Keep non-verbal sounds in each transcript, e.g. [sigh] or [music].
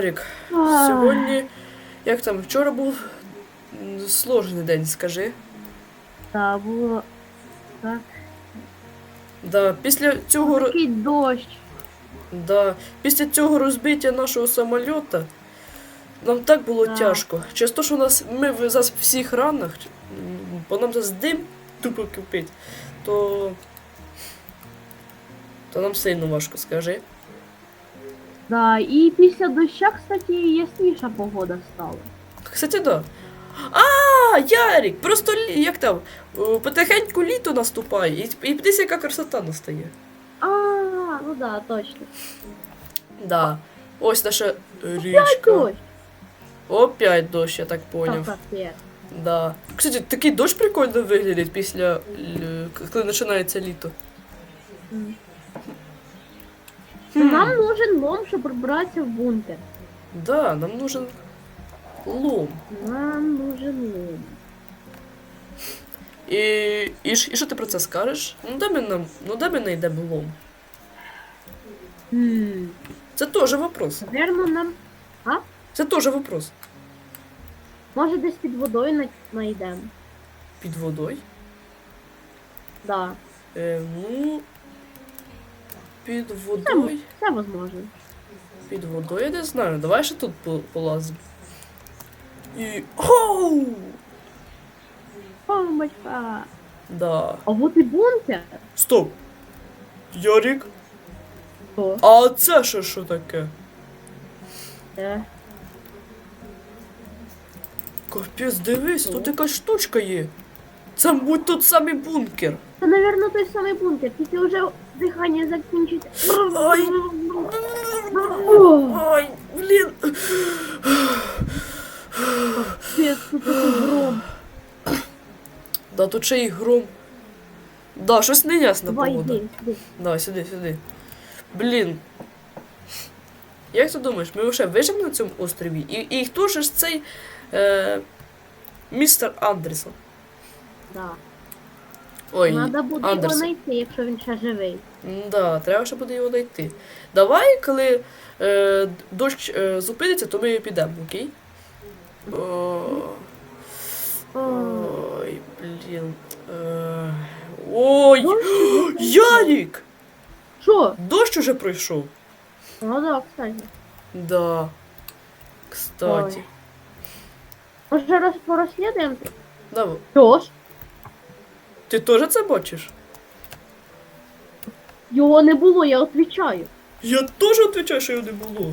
Ярик, сьогодні, як там, вчора був сложний день, скажи. Та було так. Да, після цього, Такий дощ. да, після цього розбиття нашого самольота нам так було Да. тяжко. Через те, що у нас ми в зараз в всіх ранах, бо нам зараз дим тупо кипить, то. То нам сильно важко, скажи. Да, і після доща, кстати, ясніша погода стала. Кстати, да. А, Ярик, просто лі- як там, о, потихеньку літо наступає, і, і подивись, яка красота настає. А, ну да, точно. Да. Ось наша річка. дощ. Опять дощ, я так Та поняв. капець. Да. Кстати, такий дощ прикольно виглядить після л- коли починається літо. М. Хм. Нам нужен лом, щоб пробратися в бункер. Да, нам нужен лом. Нам нужен лом. І, і, і що ти про це скажеш? Ну де ми нам, ну де ми знайдемо лом? Хм. Це теж вопрос. Наверно, нам. А? Це теж вопрос. Може десь під водою на- знайдемо. Під водою? Да. Е, ну. Під водою. це возможно. Під водою я не знаю. Давай ще тут по- полазимо. І. Оу! Помочка. Да. А вот і бункер. Стоп! Ярік? Що? А це ще що таке? Е. Капець, дивись, тут якась штучка є. Це мабуть тут самий бункер. Це, наверно, той самий бункер, тільки вже дихання закінчиться. Ай. О, Ай, блін. Пец, тут такий гром. Да, тут ще й гром. Да, щось неясна Давай погода. йди, йди. Давай, сюди, сюди. Блін. Як ти думаєш, ми вже виживемо на цьому острові? І, і хто ж ж цей е, містер Андерсон? Да. Ой, Надо буде його Андерсон. знайти, якщо він ще живий. Да, треба ще буде його знайти. Давай, коли е, дощ е, зупиниться, то ми підемо, окей? О, ой, блін. Е, ой! Ярік! Що? Дощ уже пройшов. Ну да, кстати. Да. Кстати. Може роз порозслідуємо? Давай. Що ж? Ти теж це бачиш? Його не було, я відповідаю. Я теж відповідаю, що його не було.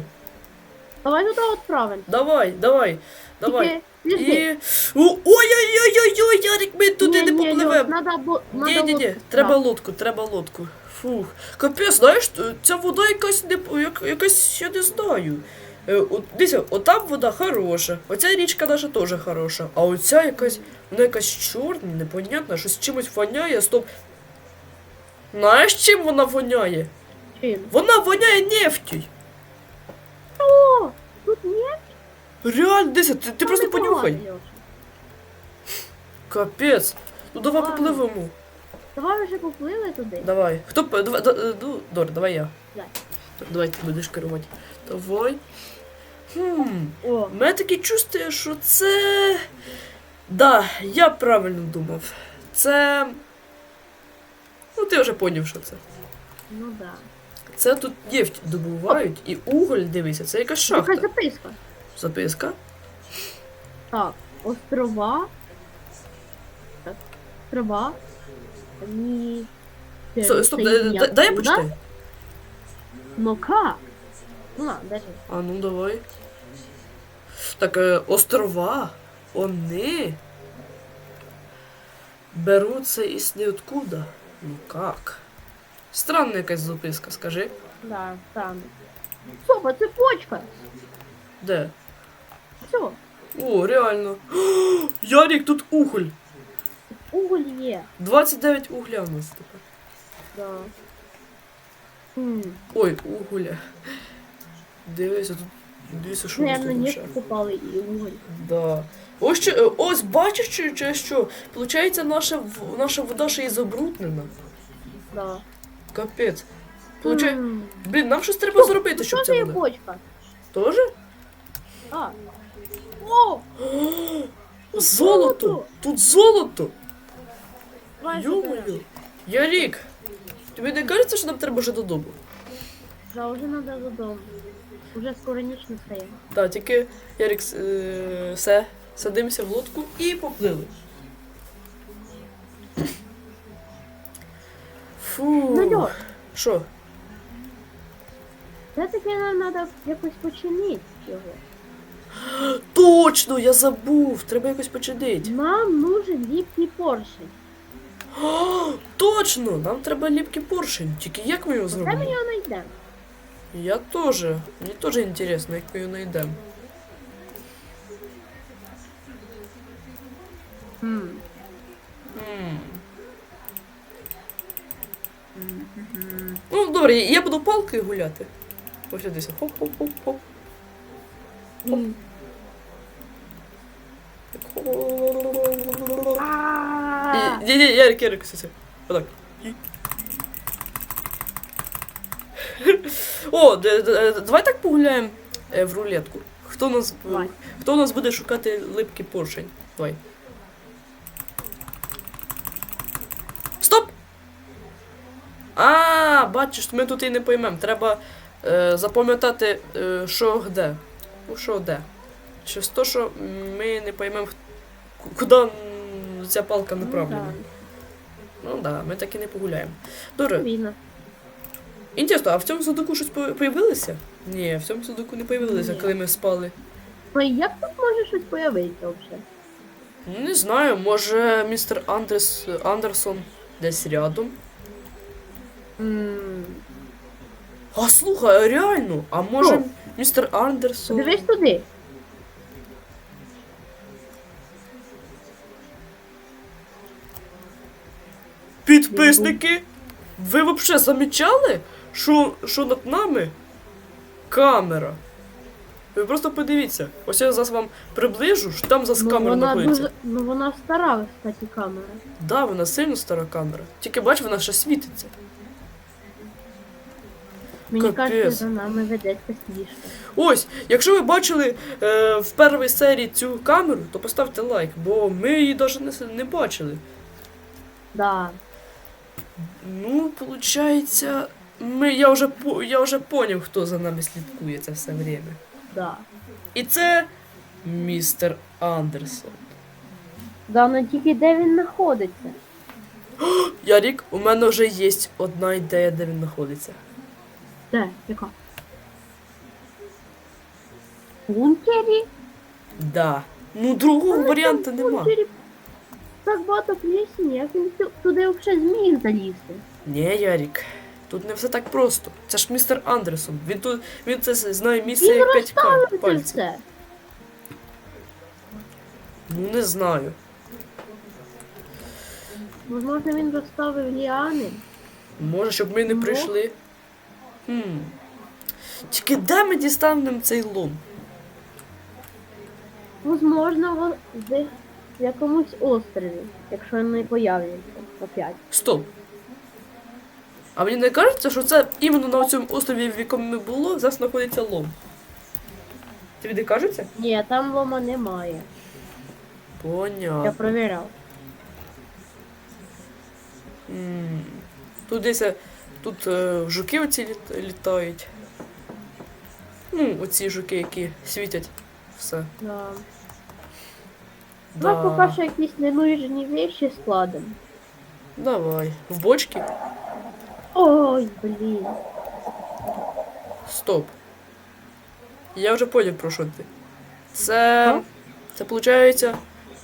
Давай туди відправимо. Давай, давай, давай. І. Ой-ой-ой-ой-ой, Ярик, ми туди не попливемо. Надо, бо- надо Ні, ні, ні, треба лодку, треба лодку. Фух. Капець, знаєш, ця вода якась не як, якась, я не знаю. Е, дивіться, отам вода хороша, оця річка наша теж хороша, а оця якась, вона якась чорна, непонятна, щось чимось воняє, стоп. Знаєш, чим вона воняє? Чим? Вона воняє нефтю. О, тут ні. Реально, дивися, ти, ти просто понюхай. Капець. Ну давай Ладно. попливемо. Давай вже поплили туди. Давай. Хто давай, да, е, ну, Дор, давай я. Давай. Давай ти будеш керувати. Давай. Хм. О, У мене таке чувство, що це. Да, я правильно думав. Це. Ну, ти вже поняв, що це. ну да. Це тут нефть добувають і уголь, дивися, це якась Якась шахта. записка. Записка. Так, острова. Так, острова. Ні. Стоп, стоп, дай, дай, я почитаю. Как? Ну на, держи. А ну давай. Так, острова, вони беруться із ниоткуда. Ну как? Странна якась записка, скажи. Да, там. Соба, цепочка. Де? Все, О, реально. [gasps] О, Ярік, тут уголь. уголь є. 29 угля у нас тепер. Да. Хм. Ой, уголя. Дивися, тут. Дивися, що у нас Наверно, нефть купали і уголь. Да. Ось що, ось бачиш, що, що, що? Получається, наша, в- наша вода ще й забруднена. Да. Капець. Получає... Хм. Блін, нам щось треба зробити, щоб Що це за вода. бочка? Тоже? А. О! Золото! Тут золото! Давай Йо-моє! Ярік! Тобі не кажеться, що нам треба вже додому? Да, уже надо додому. Уже скоро ніч настає. Так, тільки Ярік, е, все, садимося в лодку і поплили. Фу. Ну Що? все-таки нам треба якось починити його. Точно, я забув! Треба якось починити. Нам нужен ліпкий поршень. О, точно! Нам треба ліпкий поршень. Тільки як ми його Де ми зробимо? його знайдемо? Я теж. Мені теж інтересно, як ми його знайдемо. Хм. М. Ну, добре, я буду палкою гуляти. Ось десь. Хоп-хоп-хоп-хоп. М. А. Ні, ні, Ярик, Ярик, все, все. Отак. І. О, д- давай так погуляємо е, в рулетку. Хто нас, Давай. хто нас буде шукати липкий поршень? Давай. Стоп! А, бачиш, ми тут і не поймемо. Треба е, запам'ятати, е, що де. Ну, що де. Через те, що ми не поймемо, куди ця палка направлена. Ну так, да, ми так і не погуляємо. Добре. Інтересно, а в цьому судоку щось появилося? Ні, в цьому судоку не появилося, Ні. коли ми спали. Ну як тут може щось появитися взагалі? Ну, Не знаю, може містер Андрес, Андерсон десь рядом. М. А слухай, а реально, а може Що? містер Андерсон. Дивись туди. Підписники, ви взагалі замічали, що, що над нами камера? Ви просто подивіться. Ось я зараз вам приближу, що там за Ну, камера вона знаходиться. дуже. Ну вона стара, кстати, камера. Да, вона сильно стара камера. Тільки бач, вона ще світиться. Мені Капець. кажеться, за нами ведеться сліжка. Ось, якщо ви бачили е, в першій серії цю камеру, то поставте лайк, бо ми її навіть не, не бачили. Да. Ну, виходить, ми, я, вже, я вже поняв, хто за нами слідкує це все время. Да. І це містер Андерсон. Да, ну тільки де він знаходиться. [gasps] Ярік, у мене вже є одна ідея, де він знаходиться. Де? Яка? В Бункері? Да. Ну, другого варіанту В нема. бункері Так багато плесені, як він ту- туди взагалі зміг залізти. Ні, Ярік, тут не все так просто. Це ж містер Андерсон. Він тут він це знає місце як п'ять розставив це пальців. Ну не знаю. Можливо, він розставив ліани. Може, щоб ми не Ну. прийшли. Хм. Тільки де ми дістанемо цей лом? Можливо, в якомусь острові, якщо не появляться опять. Стоп. А мені не кажеться, що це іменно на цьому острові, в якому ми було, зараз знаходиться лом. Тобі не кажеться? Ні, там лома немає. Я Понятно. провіряв. М. Тут десь е, тут е, жуки оці літ- літають. Ну, оці жуки, які світять все. Да. Давай поки що якісь ненужні вещи складемо. Давай. В бочки? Ой, блін. Стоп. Я вже поняв про що ти. Це. Що? Це виходить,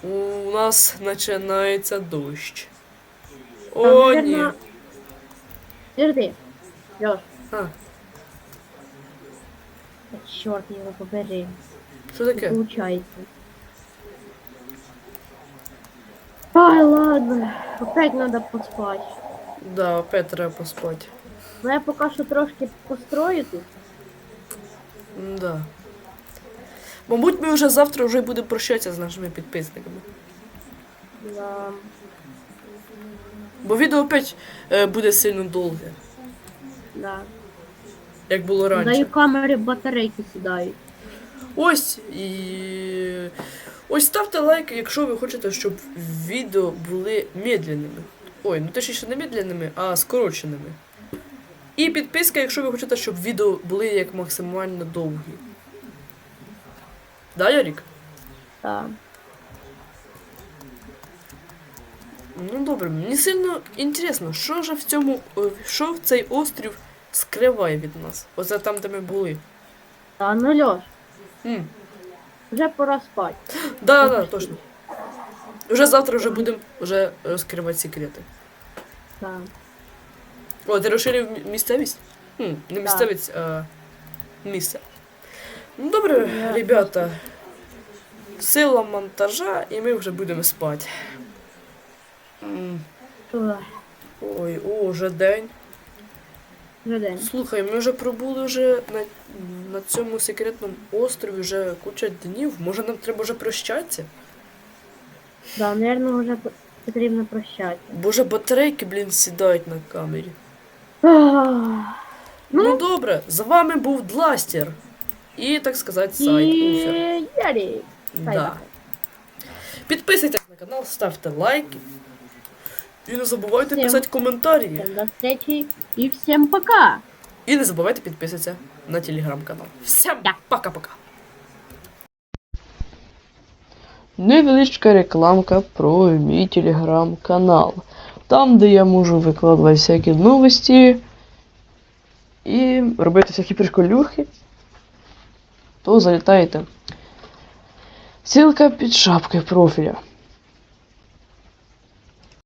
у нас починається дощ. О, Там, ні. наверно- А, чорт його побери. що Не таке? получається. Ай, ладно. Опять надо поспать. Да, опять треба поспати. Ну я поки що трошки построю тут. Да. Мабуть, ми вже завтра вже будемо прощатися з нашими підписниками. Да. Бо відео опять е, буде сильно довге, Да. як було Даю раніше. камери батарейки сідають. Ось і. Ось ставте лайки, якщо ви хочете, щоб відео були медленними. Ой, ну точніше не медленними, а скороченими. І підписка, якщо ви хочете, щоб відео були як максимально довгі. Да, Ярік? Так. Ну добре, мені сильно інтересно, що ж в цьому, е, що в цей острів скриває від нас? Оце там, де ми були. Та ну Льош, М. вже пора спати. Да, да, точно. Вже завтра вже будемо вже розкривати секрети. Так. О, ти розширив місцевість? Хм, не місцевість, а місце. Ну добре, ребята. Сила монтажа, і ми вже будемо спати. М, Ой, о, вже день. Вже день. Слухай, ми вже пробули вже на, на цьому секретному острові вже куча днів. Може нам треба вже прощатися? Да, наверное, вже потрібно прощати. Боже, батарейки, блін, сідають на камері. Ах, Ну, добре, з вами був Дластер. І, так сказати, сайт. І Да. Підписуйтесь на канал, ставте лайки. І не забувайте Всім. писати коментарі. Всем до встречи и всем пока! І не забувайте підписатися на телеграм-канал. Всім Да. пока-пока. Невеличка рекламка про мій телеграм-канал. Там, де я можу викладувати всякі новості і робити всякі приколюхи, то залітайте. Силка під шапкою профіля.